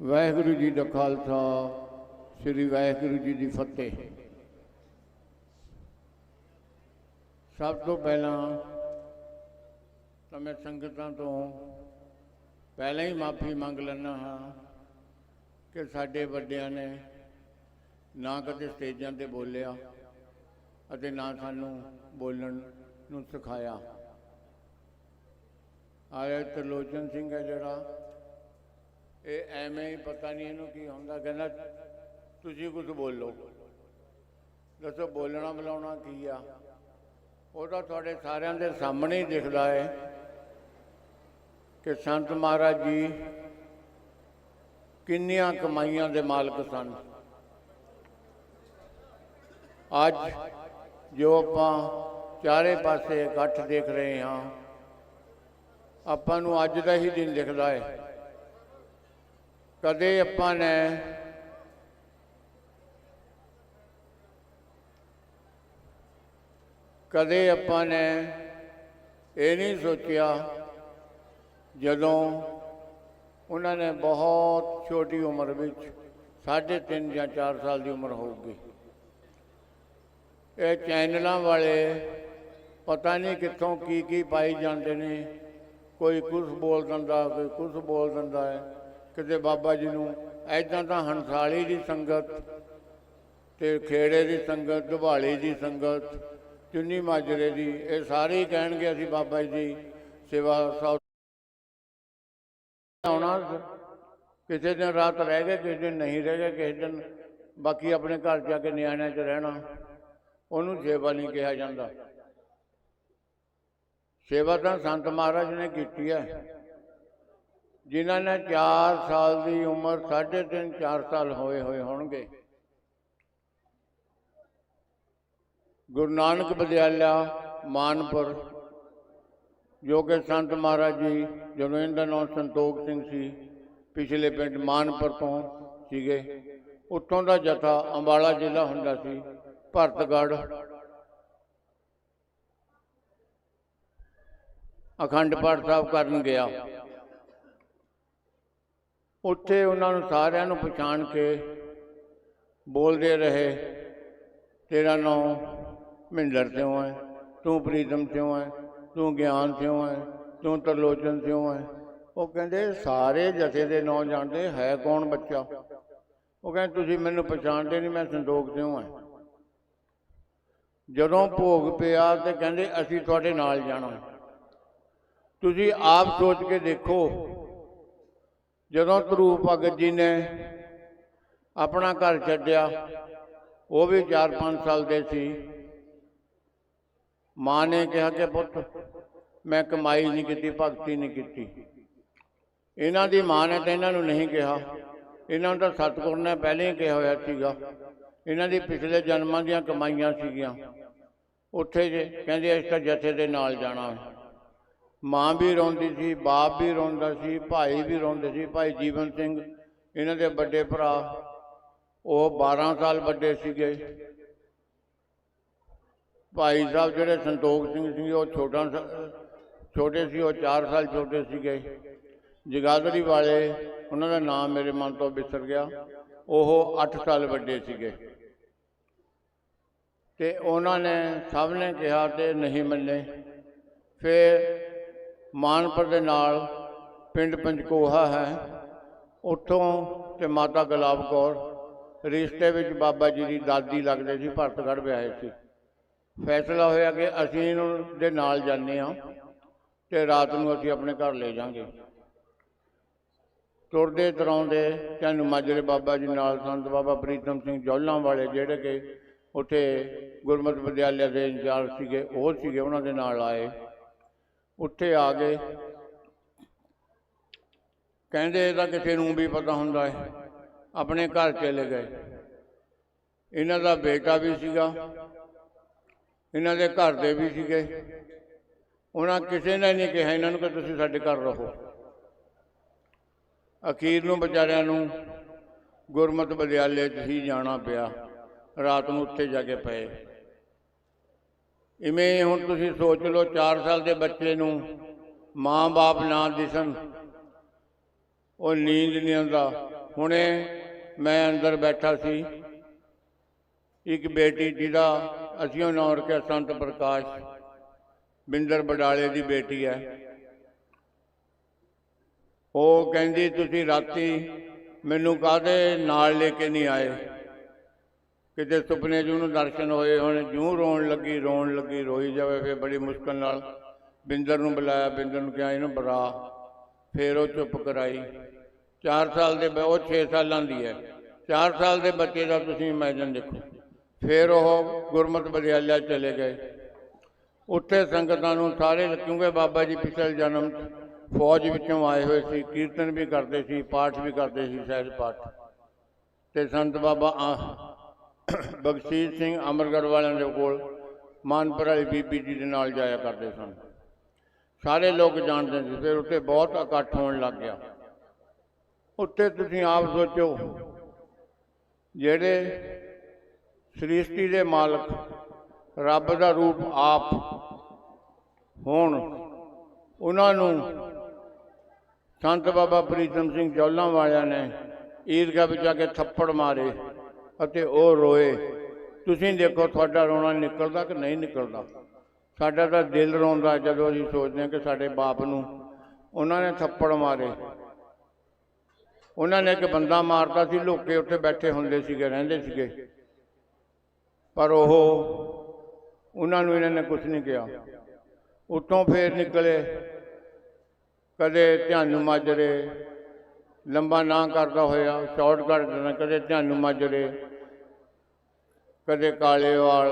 ਵਾਹਿਗੁਰੂ ਜੀ ਦਾ ਖਾਲਸਾ, ਸ੍ਰੀ ਵਾਹਿਗੁਰੂ ਜੀ ਦੀ ਫਤਿਹ। ਸਭ ਤੋਂ ਪਹਿਲਾਂ ਤਾਂ ਮੈਂ ਸੰਗਤਾਂ ਤੋਂ ਪਹਿਲਾਂ ਹੀ ਮਾਫੀ ਮੰਗ ਲੈਣਾ ਹਾਂ ਕਿ ਸਾਡੇ ਵੱਡਿਆਂ ਨੇ ਨਾ ਕਦੇ ਸਟੇਜਾਂ ਤੇ ਬੋਲਿਆ ਅਤੇ ਨਾ ਸਾਨੂੰ ਬੋਲਣ ਨੂੰ ਸਿਖਾਇਆ। ਆਇਆ ਤਰਲੋਚਨ ਸਿੰਘ ਹੈ ਜਿਹੜਾ ਇਹ ਐਵੇਂ ਹੀ ਪਤਾ ਨਹੀਂ ਇਹਨੂੰ ਕੀ ਹੁੰਦਾ, ਕਹਿੰਦਾ ਤੁਸੀਂ ਕੁਝ ਬੋਲੋ। ਦੱਸੋ ਬੋਲਣਾ ਬੁਲਾਉਣਾ ਕੀ ਆ? ਉਹ ਤਾਂ ਤੁਹਾਡੇ ਸਾਰਿਆਂ ਦੇ ਸਾਹਮਣੇ ਹੀ ਦਿਖਦਾ ਹੈ ਕਿ ਸੰਤ ਮਹਾਰਾਜ ਜੀ ਕਿੰਨੀਆਂ ਕਮਾਈਆਂ ਦੇ ਮਾਲਕ ਸਨ। ਅੱਜ ਜੋ ਆਪਾਂ ਚਾਰੇ ਪਾਸੇ ਇਕੱਠ ਦੇਖ ਰਹੇ ਹਾਂ, ਆਪਾਂ ਨੂੰ ਅੱਜ ਦਾ ਹੀ ਦਿਨ ਦਿਖਦਾ ਹੈ ਕਦੇ ਆਪਾਂ ਨੇ ਕਦੇ ਆਪਾਂ ਨੇ ਇਹ ਨਹੀਂ ਸੋਚਿਆ ਜਦੋਂ ਉਹਨਾਂ ਨੇ ਬਹੁਤ ਛੋਟੀ ਉਮਰ ਵਿੱਚ ਸਾਢੇ ਤਿੰਨ ਜਾਂ 4 ਸਾਲ ਦੀ ਉਮਰ ਹੋਊਗੀ। ਇਹ ਚੈਨਲਾਂ ਵਾਲੇ ਪਤਾ ਨਹੀਂ ਕਿੱਥੋਂ ਕੀ ਕੀ ਪਾਈ ਜਾਂਦੇ ਨੇ, ਕੋਈ ਕੁਝ ਬੋਲ ਦਿੰਦਾ, ਕੋਈ ਕੁਝ ਬੋਲ ਦਿੰਦਾ ਹੈ। ਕਿਤੇ ਬਾਬਾ ਜੀ ਨੂੰ ਐਦਾਂ ਤਾਂ ਹੰਸਾਲੀ ਦੀ ਸੰਗਤ ਤੇ ਖੇੜੇ ਦੀ ਸੰਗਤ, ਦੁਹਾਲੀ ਦੀ ਸੰਗਤ, ਚੁੰਨੀ ਮਾਜਰੇ ਦੀ, ਇਹ ਸਾਰੇ ਹੀ ਕਹਿਣਗੇ ਅਸੀਂ ਬਾਬਾ ਜੀ ਦੀ ਸੇਵਾ ਸੌ ਆਉਣਾ ਕਿਸੇ ਦਿਨ ਰਾਤ ਰਹਿ ਗਏ, ਕਿਸੇ ਦਿਨ ਨਹੀਂ ਰਹਿ ਗਏ, ਕਿਸੇ ਦਿਨ ਬਾਕੀ ਆਪਣੇ ਘਰ ਜਾ ਕੇ ਨਿਆਣਿਆਂ 'ਚ ਰਹਿਣਾ। ਉਹਨੂੰ ਸੇਵਾ ਨਹੀਂ ਕਿਹਾ ਜਾਂਦਾ। ਸੇਵਾ ਤਾਂ ਸੰਤ ਮਹਾਰਾਜ ਨੇ ਕੀਤੀ ਹੈ। ਜਿਨ੍ਹਾਂ ਨੇ 4 ਸਾਲ ਦੀ ਉਮਰ 3.5 4 ਸਾਲ ਹੋਏ ਹੋਏ ਹੋਣਗੇ। ਗੁਰੂ ਨਾਨਕ ਵਿਦਿਆਲਿਆ, ਮਾਨਪੁਰ, ਜੋ ਕਿ ਸੰਤ ਮਹਾਰਾਜ ਜੀ ਜਦੋਂ ਇਹਦਾ ਨਾਮ ਸੰਤੋਖ ਸਿੰਘ ਸੀ ਪਿਛਲੇ ਪਿੰਡ ਮਾਨਪੁਰ ਤੋਂ ਸੀਗੇ। ਉੱਥੋਂ ਦਾ ਜਥਾ ਅੰਬਾਲਾ ਜ਼ਿਲ੍ਹਾ ਹੁੰਦਾ ਸੀ ਭਰਤਗੜ ਅਖੰਡ ਪਾਠ ਸਾਹਿਬ ਕਰਨ ਗਿਆ। ਉੱਥੇ ਉਹਨਾਂ ਨੂੰ ਸਾਰਿਆਂ ਨੂੰ ਪਛਾਣ ਕੇ ਬੋਲਦੇ ਰਹੇ, ਤੇਰਾ ਨਾਮ ਮਿੰਦਰ ਸਿਉਂ ਹੈ? ਤੂੰ ਪ੍ਰੀਤਮ ਸਿਉਂ ਹੈ? ਤੂੰ ਗਿਆਨ ਸਿਉਂ ਹੈ? ਤੂੰ ਤਰਲੋਚਨ ਸਿਉਂ ਹੈ? ਉਹ ਕਹਿੰਦੇ, ਸਾਰੇ ਜਥੇ ਦੇ ਨਾਂ ਜਾਣਦੇ ਹੈ ਕੌਣ ਬੱਚਾ? ਉਹ ਕਹਿੰਦੇ, ਤੁਸੀਂ ਮੈਨੂੰ ਪਛਾਣਦੇ ਨਹੀਂ, ਮੈਂ ਸੰਤੋਖ ਸਿਉ ਹਾਂ? ਜਦੋਂ ਭੋਗ ਪਿਆ ਤੇ ਕਹਿੰਦੇ, ਅਸੀਂ ਤੁਹਾਡੇ ਨਾਲ ਜਾਣਾ ਤੁਸੀਂ ਆਪ ਸੋਚ ਕੇ ਦੇਖੋ ਜਦੋਂ ਧਰੂ ਭਗਤ ਜੀ ਨੇ ਆਪਣਾ ਘਰ ਛੱਡਿਆ, ਉਹ ਵੀ 4-5 ਸਾਲ ਦੇ ਸੀ। ਮਾਂ ਨੇ ਕਿਹਾ ਕਿ ਪੁੱਤ, ਮੈਂ ਕਮਾਈ ਨਹੀਂ ਕੀਤੀ, ਭਗਤੀ ਨਹੀਂ ਕੀਤੀ। ਇਹਨਾਂ ਦੀ ਮਾਂ ਨੇ ਤਾਂ ਇਹਨਾਂ ਨੂੰ ਨਹੀਂ ਕਿਹਾ। ਇਹਨਾਂ ਨੂੰ ਤਾਂ ਸਤਿਗੁਰ ਨੇ ਪਹਿਲਾਂ ਹੀ ਕਿਹਾ ਹੋਇਆ ਸੀਗਾ। ਇਹਨਾਂ ਦੀ ਪਿਛਲੇ ਜਨਮਾਂ ਦੀਆਂ ਕਮਾਈਆਂ ਸੀਗੀਆਂ। ਉੱਥੇ ਜੇ ਕਹਿੰਦੇ ਅਸੀਂ ਤਾਂ ਜਥੇ ਦੇ ਨਾਲ ਜਾਣਾ। ਮਾਂ ਵੀ ਰੋਂਦੀ ਸੀ, ਬਾਪ ਵੀ ਰੋਂਦਾ ਸੀ, ਭਾਈ ਵੀ ਰੋਂਦੇ ਸੀ। ਭਾਈ ਜੀਵਨ ਸਿੰਘ, ਇਹਨਾਂ ਦੇ ਵੱਡੇ ਭਰਾ, ਉਹ 12 ਸਾਲ ਵੱਡੇ ਸੀਗੇ। ਭਾਈ ਸਾਹਿਬ ਜਿਹੜੇ ਸੰਤੋਖ ਸਿੰਘ ਸੀ, ਉਹ ਛੋਟਾ ਛੋਟੇ ਸੀ, ਉਹ 4 ਸਾਲ ਛੋਟੇ ਸੀਗੇ। ਜਗਾਦਰੀ ਵਾਲੇ, ਉਹਨਾਂ ਦਾ ਨਾਮ ਮੇਰੇ ਮਨ ਤੋਂ ਵਿਸਰ ਗਿਆ। ਉਹ 8 ਸਾਲ ਵੱਡੇ ਸੀਗੇ। ਤੇ ਉਹਨਾਂ ਨੇ ਸਭ ਨੇ ਕਿਹਾ ਤੇ ਨਹੀਂ ਮੰਨੇ। ਫਿਰ ਮਾਨਪੁਰ ਦੇ ਨਾਲ ਪਿੰਡ ਪੰਜਕੋਹਾ ਹੈ। ਉੱਥੋਂ ਤੇ ਮਾਤਾ ਗੁਲਾਬ ਕੌਰ ਰਿਸ਼ਤੇ ਵਿੱਚ ਬਾਬਾ ਜੀ ਦੀ ਦਾਦੀ ਲੱਗਦੇ ਸੀ, ਭਰਤਗੜ੍ਹ ਵਿਆਹੇ ਸੀ। ਫੈਸਲਾ ਹੋਇਆ ਕਿ ਅਸੀਂ ਇਹਨੂੰ ਦੇ ਨਾਲ ਜਾਂਦੇ ਹਾਂ ਤੇ ਰਾਤ ਨੂੰ ਅਸੀਂ ਆਪਣੇ ਘਰ ਲੈ ਜਾਾਂਗੇ। ਤੁਰਦੇ ਤਰਾਉਂਦੇ ਚੰਨ ਮਾਜਰੇ ਬਾਬਾ ਜੀ ਨਾਲ ਸੰਤ ਬਾਬਾ ਪ੍ਰੀਤਮ ਸਿੰਘ ਜੌਲਾਂ ਵਾਲੇ ਜਿਹੜੇ ਕਿ ਉੱਥੇ ਗੁਰਮਤਿ ਵਿਦਿਆਲਿਆ ਦੇ ਇੰਚਾਰਜ ਸੀਗੇ, ਉਹ ਸੀਗੇ, ਉਹਨਾਂ ਦੇ ਨਾਲ ਆਏ। ਉੱਥੇ ਆ ਗਏ ਕਹਿੰਦੇ ਇਹਦਾ ਕਿਸੇ ਨੂੰ ਵੀ ਪਤਾ ਹੁੰਦਾ ਹੈ। ਆਪਣੇ ਘਰ ਚਲੇ ਗਏ। ਇਹਨਾਂ ਦਾ ਬੇਟਾ ਵੀ ਸੀਗਾ। ਇਹਨਾਂ ਦੇ ਘਰ ਦੇ ਵੀ ਸੀਗੇ। ਉਹਨਾਂ ਕਿਸੇ ਨੇ ਨਹੀਂ ਕਿਹਾ, ਇਹਨਾਂ ਨੂੰ ਕਿ ਤੁਸੀਂ ਸਾਡੇ ਘਰ ਰਹੋ। ਅਖੀਰ ਨੂੰ ਵਿਚਾਰਿਆਂ ਨੂੰ ਗੁਰਮਤਿ ਵਿਦਿਆਲੇ 'ਚ ਹੀ ਜਾਣਾ ਪਿਆ। ਰਾਤ ਨੂੰ ਉੱਥੇ ਜਾ ਕੇ ਪਏ। ਇਵੇਂ ਹੁਣ ਤੁਸੀਂ ਸੋਚ ਲਓ 4 ਸਾਲ ਦੇ ਬੱਚੇ ਨੂੰ ਮਾਂ-ਬਾਪ ਨਾ ਦਿਸਣ। ਉਹ ਨੀਂਦ ਨਹੀਂ ਆਉਂਦਾ। ਹੁਣੇ ਮੈਂ ਅੰਦਰ ਬੈਠਾ ਸੀ। ਇੱਕ ਬੇਟੀ ਜਿਹਦਾ ਅਸੀਂ ਉਹ ਨਾਂ ਰੱਖਿਆ ਸੰਤ ਪ੍ਰਕਾਸ਼, ਬਿੰਦਰ ਬਡਾਲੇ ਦੀ ਬੇਟੀ ਹੈ। ਉਹ ਕਹਿੰਦੀ, ਤੁਸੀਂ ਰਾਤੀ ਮੈਨੂੰ ਕਾਹਦੇ ਨਾਲ ਲੈ ਕੇ ਨਹੀਂ ਆਏ? ਕਿਤੇ ਸੁਪਨੇ 'ਚ ਉਹਨੂੰ ਦਰਸ਼ਨ ਹੋਏ ਹੁਣ ਜੂੰ ਰੋਣ ਲੱਗੀ ਰੋਣ ਲੱਗੀ, ਰੋਈ ਜਾਵੇ ਫਿਰ ਬੜੀ ਮੁਸ਼ਕਲ ਨਾਲ ਬਿੰਦਰ ਨੂੰ ਬੁਲਾਇਆ, ਬਿੰਦਰ ਨੂੰ ਕਿਹਾ, ਇਹਨੂੰ ਬੁਲਾ। ਫਿਰ ਉਹ ਚੁੱਪ ਕਰਾਈ। 4 ਸਾਲ ਦੇ ਬ- ਉਹ 6 ਸਾਲਾਂ ਦੀ ਹੈ। 4 ਸਾਲ ਦੇ ਬੱਚੇ ਦਾ ਤੁਸੀਂ ਇਮੇਜਨ ਦੇਖੋ। ਫਿਰ ਉਹ ਗੁਰਮਤਿ ਵਿਦਿਆਲਿਆ ਚਲੇ ਗਏ। ਉੱਥੇ ਸੰਗਤਾਂ ਨੂੰ ਸਾਰੇ, ਕਿਉਂਕਿ ਬਾਬਾ ਜੀ ਪਿਛਲੇ ਜਨਮ ਫੌਜ ਵਿੱਚੋਂ ਆਏ ਹੋਏ ਸੀ, ਕੀਰਤਨ ਵੀ ਕਰਦੇ ਸੀ, ਪਾਠ ਵੀ ਕਰਦੇ ਸੀ, ਸਹਿਜ ਪਾਠ। ਤੇ ਸੰਤ ਬਾਬਾ ਆ- ਬਖਸ਼ੀਸ਼ ਸਿੰਘ ਅਮਰਗੜ੍ਹ ਵਾਲਿਆਂ ਦੇ ਕੋਲ ਮਾਨਪੁਰ ਵਾਲੀ ਬੀਬੀ ਜੀ ਦੇ ਨਾਲ ਜਾਇਆ ਕਰਦੇ ਸਨ। ਸਾਰੇ ਲੋਕ ਜਾਣਦੇ ਸੀ, ਫਿਰ ਉੱਥੇ ਬਹੁਤ ਇਕੱਠ ਹੋਣ ਲੱਗ ਗਿਆ। ਉੱਥੇ ਤੁਸੀਂ ਆਪ ਸੋਚੋ, ਜਿਹੜੇ ਸ੍ਰਿਸ਼ਟੀ ਦੇ ਮਾਲਕ, ਰੱਬ ਦਾ ਰੂਪ ਆਪ ਹੋਣ, ਉਹਨਾਂ ਨੂੰ ਸੰਤ ਬਾਬਾ ਪ੍ਰੀਤਮ ਸਿੰਘ ਜੌਲਾਂ ਵਾਲਿਆਂ ਨੇ ਈਦਗਾਹ ਵਿੱਚ ਜਾ ਕੇ ਥੱਪੜ ਮਾਰੇ। ਅਤੇ ਉਹ ਰੋਏ, ਤੁਸੀਂ ਦੇਖੋ ਤੁਹਾਡਾ ਰੋਣਾ ਨਿਕਲਦਾ ਕਿ ਨਹੀਂ ਨਿਕਲਦਾ? ਸਾਡਾ ਤਾਂ ਦਿਲ ਰੋਂਦਾ ਜਦੋਂ ਅਸੀਂ ਸੋਚਦੇ ਹਾਂ ਕਿ ਸਾਡੇ ਬਾਪ ਨੂੰ ਉਹਨਾਂ ਨੇ ਥੱਪੜ ਮਾਰੇ। ਉਹਨਾਂ ਨੇ ਇੱਕ ਬੰਦਾ ਮਾਰਤਾ ਸੀ, ਲੋਕੇ ਉੱਥੇ ਬੈਠੇ ਹੁੰਦੇ ਸੀਗੇ, ਰਹਿੰਦੇ ਸੀਗੇ। ਪਰ ਉਹ ਉਹਨਾਂ ਨੂੰ ਇਹਨਾਂ ਨੇ ਕੁਝ ਨਹੀਂ ਕਿਹਾ। ਉੱਤੋਂ ਫੇਰ ਨਿਕਲੇ, ਕਦੇ ਧਿਆਨ ਮਾਜਰੇ ਲੰਬਾ ਨਾ ਕਰਦਾ ਹੋਇਆ ਸ਼ਾਰਟ ਕਰ ਕਦੇ ਧਿਆਨੂ ਮਾਜਰੇ ਕਦੇ ਕਾਲੇਵਾਲ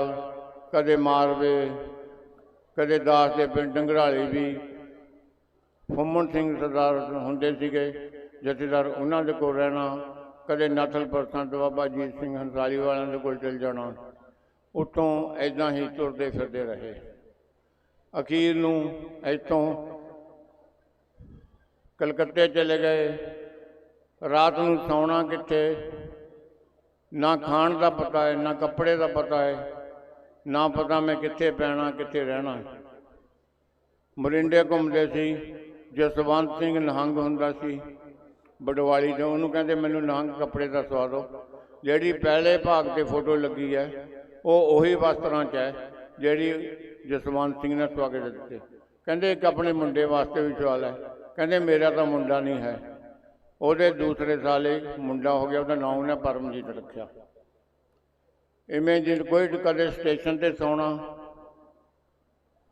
ਕਦੇ ਮਾਰਵੇ, ਕਦੇ ਦਾਸ ਦੇ ਪਿੰਡ ਡੰਗਰਾਲੀ ਵੀ। ਫੁੰਮਣ ਸਿੰਘ ਸਰਦਾਰ ਹੁੰਦੇ ਸੀਗੇ, ਜਥੇਦਾਰ ਉਹਨਾਂ ਦੇ ਕੋਲ ਰਹਿਣਾ, ਕਦੇ ਨਥਲਪੁਰ ਸੰਤ ਬਾਬਾ ਜੀਤ ਸਿੰਘ ਹੰਸਾਲੀ ਵਾਲਿਆਂ ਦੇ ਕੋਲ ਚਲ ਜਾਣਾ, ਉਤੋਂ ਐਦਾਂ ਹੀ ਤੁਰਦੇ ਫਿਰਦੇ ਰਹੇ। ਅਖੀਰ ਨੂੰ ਇੱਥੋਂ ਕਲਕੱਤੇ ਚਲੇ ਗਏ। ਰਾਤ ਨੂੰ ਸੌਣਾ ਕਿੱਥੇ? ਨਾ ਖਾਣ ਦਾ ਪਤਾ ਹੈ, ਨਾ ਕੱਪੜੇ ਦਾ ਪਤਾ ਹੈ, ਨਾ ਪਤਾ ਮੈਂ ਕਿੱਥੇ ਪੈਣਾ, ਕਿੱਥੇ ਰਹਿਣਾ। ਮਰਿੰਡੇ ਘੁੰਮਦੇ ਸੀ, ਜਸਵੰਤ ਸਿੰਘ ਨਹੰਗ ਹੁੰਦਾ ਸੀ, ਬਡਵਾਲੀ ਤੋਂ। ਉਹਨੂੰ ਕਹਿੰਦੇ, ਮੈਨੂੰ ਨਹੰਗ ਕੱਪੜੇ ਦਾ ਸਵਾ ਦਿਓ। ਜਿਹੜੀ ਪਹਿਲੇ ਭਾਗ ਤੇ ਫੋਟੋ ਲੱਗੀ ਹੈ, ਉਹ ਉਹੀ ਵਸਤਰਾਂ 'ਚ ਹੈ, ਜਿਹੜੀ ਜਸਵੰਤ ਸਿੰਘ ਨੇ ਸਵਾ ਕੇ ਦਿੱਤੇ। ਕਹਿੰਦੇ, ਇੱਕ ਆਪਣੇ ਮੁੰਡੇ ਵਾਸਤੇ ਵੀ ਸਵਾਲ ਹੈ। ਕਹਿੰਦੇ, ਮੇਰਾ ਤਾਂ ਮੁੰਡਾ ਨਹੀਂ ਹੈ। ਉਹਦੇ ਦੂਸਰੇ ਸਾਲੇ ਮੁੰਡਾ ਹੋ ਗਿਆ, ਉਹਦਾ ਨਾਮ ਉਹਨੇ ਪਰਮਜੀਤ ਰੱਖਿਆ। ਇਵੇਂ ਜਿਨ ਕੋਈ ਕਦੇ ਸਟੇਸ਼ਨ ਤੇ ਸੌਣਾ,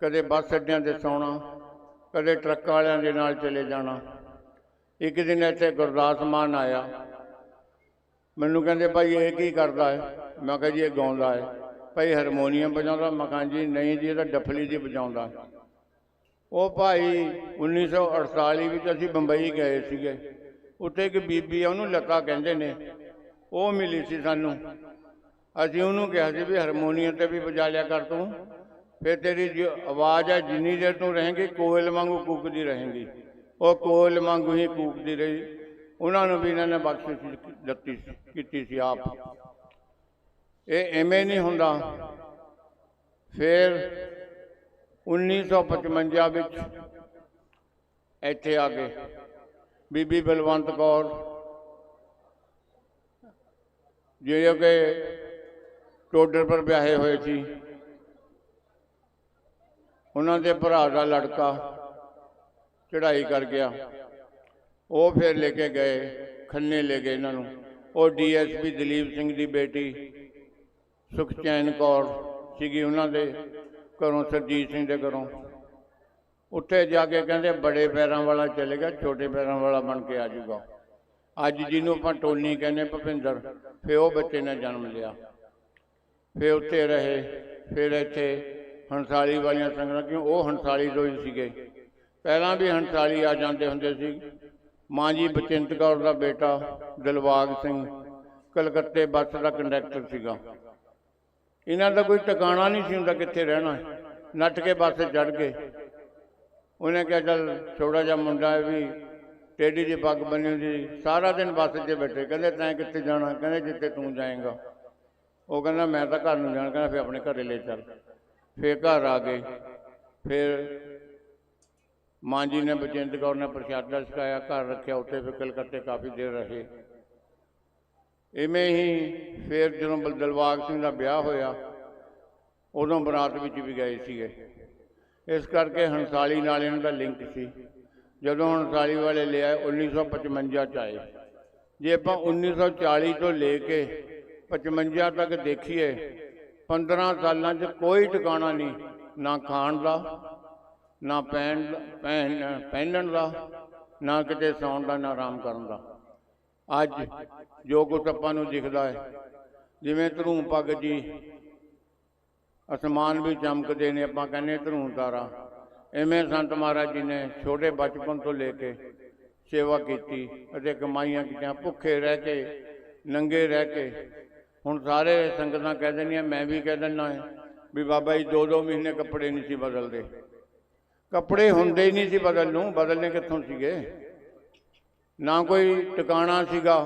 ਕਦੇ ਬੱਸ ਅੱਡਿਆਂ ਤੇ ਸੌਣਾ, ਕਦੇ ਟਰੱਕ ਵਾਲਿਆਂ ਦੇ ਨਾਲ ਚਲੇ ਜਾਣਾ। ਇੱਕ ਦਿਨ ਇੱਥੇ ਗੁਰਦਾਸ ਮਾਨ ਆਇਆ। ਮੈਨੂੰ ਕਹਿੰਦੇ, ਭਾਈ, ਇਹ ਕੀ ਕਰਦਾ ਹੈ? ਮੈਂ ਕਿਹਾ, ਜੀ, ਇਹ ਗਾਉਂਦਾ ਹੈ। ਭਾਈ, ਹਾਰਮੋਨੀਅਮ ਵਜਾਉਂਦਾ? ਮਕਾਨ ਜੀ, ਨਹੀਂ ਜੀ, ਇਹ ਤਾਂ ਡਫਲੀ ਜੀ ਵਜਾਉਂਦਾ ਉਹ ਭਾਈ 1948 ਵਿੱਚ ਅਸੀਂ ਬੰਬਈ ਗਏ ਸੀਗੇ। ਉੱਥੇ ਇੱਕ ਬੀਬੀ ਆ, ਉਹਨੂੰ ਲੱਤਾ ਕਹਿੰਦੇ ਨੇ। ਉਹ ਮਿਲੀ ਸੀ ਸਾਨੂੰ। ਅਸੀਂ ਉਹਨੂੰ ਕਿਹਾ ਸੀ ਵੀ ਹਾਰਮੋਨੀਅਮ ਤੇ ਵੀ ਵਜਾ ਲਿਆ ਕਰ ਤੂੰ। ਫਿਰ ਤੇਰੀ ਜੋ ਆਵਾਜ਼ ਹੈ ਜਿੰਨੀ ਦੇਰ ਤੂੰ ਰਹੇਂਗੀ, ਕੋਇਲ ਵਾਂਗੂ ਕੂਕਦੀ ਰਹੇਂਗੀ। ਉਹ ਕੋਇਲ ਵਾਂਗੂ ਹੀ ਕੂਕਦੀ ਰਹੀ। ਉਹਨਾਂ ਨੂੰ ਵੀ ਇਹਨਾਂ ਨੇ ਬਖਸ਼ਿਸ਼ ਦਿੱਤੀ ਕੀਤੀ ਸੀ ਆਪ। ਇਹ ਐਵੇਂ ਨਹੀਂ ਹੁੰਦਾ। ਫਿਰ 1955 ਵਿੱਚ ਇੱਥੇ ਆ ਗਏ। ਬੀਬੀ ਬਲਵੰਤ ਕੌਰ। ਜਿਹੜੇ ਕਿ ਟੋਡਰ ਪਰ ਵਿਆਹੇ ਹੋਏ ਸੀ। ਉਹਨਾਂ ਦੇ ਭਰਾ ਦਾ ਲੜਕਾ ਚੜ੍ਹਾਈ ਕਰ ਗਿਆ। ਉਹ ਫਿਰ ਲੈ ਕੇ ਗਏ, ਖੰਨੇ ਲੈ ਗਏ ਇਹਨਾਂ ਨੂੰ। ਉਹ ਡੀਐਸਪੀ ਦਲੀਪ ਸਿੰਘ ਦੀ ਬੇਟੀ ਸੁਖਚੈਨ ਕੌਰ ਸੀਗੀ ਉਹਨਾਂ ਦੇ ਘਰੋਂ, ਸਰਜੀਤ ਸਿੰਘ ਦੇ ਘਰੋਂ। ਉੱਥੇ ਜਾ ਕੇ ਕਹਿੰਦੇ ਬੜੇ ਪੈਰਾਂ ਵਾਲਾ ਚਲੇਗਾ ਛੋਟੇ ਪੈਰਾਂ ਵਾਲਾ ਬਣ ਕੇ ਆ ਜਾਊਗਾ। ਅੱਜ ਜਿਹਨੂੰ ਆਪਾਂ ਟੋਨੀ ਕਹਿੰਦੇ ਭੁਪਿੰਦਰ, ਫਿਰ ਉਹ ਬੱਚੇ ਨੇ ਜਨਮ ਲਿਆ। ਫਿਰ ਉੱਥੇ ਰਹੇ, ਫਿਰ ਇੱਥੇ ਹੰਸਾਲੀ ਵਾਲੀਆਂ ਸੰਗਤਾਂ, ਕਿਉਂ ਉਹ ਹੰਸਾਲੀ ਤੋਂ ਹੀ ਸੀਗੇ। ਪਹਿਲਾਂ ਵੀ ਹੰਸਾਲੀ ਆ ਜਾਂਦੇ ਹੁੰਦੇ ਸੀ। ਮਾਂ ਜੀ ਬਚਿੰਤ ਕੌਰ ਦਾ ਬੇਟਾ ਦਿਲਵਾਗ ਸਿੰਘ, ਕਲਕੱਤੇ ਬੱਸ ਦਾ ਕੰਡਕਟਰ ਸੀਗਾ। ਇਹਨਾਂ ਦਾ ਕੋਈ ਟਿਕਾਣਾ ਨਹੀਂ ਸੀ ਹੁੰਦਾ ਕਿੱਥੇ ਰਹਿਣਾ। ਨੱਟ ਕੇ ਬੱਸ ਚੜ ਗਏ। ਉਹਨੇ ਕਿਹਾ ਚੱਲ ਛੋਟਾ ਜਿਹਾ ਮੁੰਡਾ ਹੈ ਵੀ ਟੇਢੀ ਦੀ ਪੱਗ ਬੰਨੀ ਹੁੰਦੀ, ਸਾਰਾ ਦਿਨ ਬੱਸ 'ਚ ਬੈਠੇ। ਕਹਿੰਦੇ ਤੈਂ ਕਿੱਥੇ ਜਾਣਾ? ਕਹਿੰਦੇ ਜਿੱਥੇ ਤੂੰ ਜਾਏਗਾ। ਉਹ ਕਹਿੰਦਾ ਮੈਂ ਤਾਂ ਘਰ ਨੂੰ ਜਾਣਾ। ਕਹਿੰਦਾ ਫਿਰ ਆਪਣੇ ਘਰੇ ਲੈ ਚੱਲ। ਫਿਰ ਘਰ ਆ ਗਏ। ਫਿਰ ਮਾਂ ਜੀ ਨੇ ਬਚਿੰਤ ਕੌਰ ਨੇ ਪ੍ਰਸ਼ਾਦਾ ਛਕਾਇਆ, ਘਰ ਰੱਖਿਆ। ਉੱਥੇ ਫਿਰ ਕਲਕੱਤੇ ਕਾਫੀ ਦੇਰ ਰਹੇ। ਇਵੇਂ ਹੀ ਫਿਰ ਜਦੋਂ ਬਲ- ਸਿੰਘ ਦਾ ਵਿਆਹ ਹੋਇਆ, ਉਦੋਂ ਬਰਾਤ ਵਿੱਚ ਵੀ ਗਏ ਸੀਗੇ। ਇਸ ਕਰਕੇ ਹੰਸਾਲੀ ਨਾਲ ਇਹਨਾਂ ਦਾ ਲਿੰਕ ਸੀ। ਜਦੋਂ ਹੰਸਾਲੀ ਵਾਲੇ ਲਿਆਏ 1955 ਚ ਆਏ। ਜੇ ਆਪਾਂ 1940 ਤੋਂ ਲੈ ਕੇ 55 ਤੱਕ ਦੇਖੀਏ 15 ਸਾਲਾਂ 'ਚ ਕੋਈ ਟਿਕਾਣਾ ਨਹੀਂ, ਨਾ ਖਾਣ ਦਾ, ਨਾ ਪੈਣ ਪਹਿਨ, ਪਹਿਨਣ ਦਾ, ਨਾ ਕਿਤੇ ਸੌਣ ਦਾ, ਨਾ ਆਰਾਮ ਕਰਨ ਦਾ। ਅੱਜ ਜੋ ਕੁਛ ਆਪਾਂ ਨੂੰ ਦਿਖਦਾ ਹੈ, ਜਿਵੇਂ ਧਰੂਮ ਪੱਗ ਜੀ ਅਸਮਾਨ ਵੀ ਚਮਕਦੇ ਨੇ, ਆਪਾਂ ਕਹਿੰਦੇ ਧਰੂਣ ਤਾਰਾ। ਐਵੇਂ ਸੰਤ ਮਹਾਰਾਜ ਜੀ ਨੇ ਛੋਟੇ ਬਚਪਨ ਤੋਂ ਲੈ ਕੇ ਸੇਵਾ ਕੀਤੀ ਅਤੇ ਕਮਾਈਆਂ ਕੀਤੀਆਂ, ਭੁੱਖੇ ਰਹਿ ਕੇ, ਨੰਗੇ ਰਹਿ ਕੇ। ਹੁਣ ਸਾਰੇ ਸੰਗਤਾਂ ਕਹਿ ਦਿੰਦੀਆਂ, ਮੈਂ ਵੀ ਕਹਿ ਦਿੰਦਾ ਵੀ ਬਾਬਾ ਜੀ ਦੋ ਦੋ ਮਹੀਨੇ ਕੱਪੜੇ ਨਹੀਂ ਸੀ ਬਦਲਦੇ। ਕੱਪੜੇ ਹੁੰਦੇ ਹੀ ਨਹੀਂ ਸੀ ਬਦਲ ਨੂੰ ਬਦਲਨੇ ਕਿੱਥੋਂ ਸੀਗੇ? ਨਾ ਕੋਈ ਟਿਕਾਣਾ ਸੀਗਾ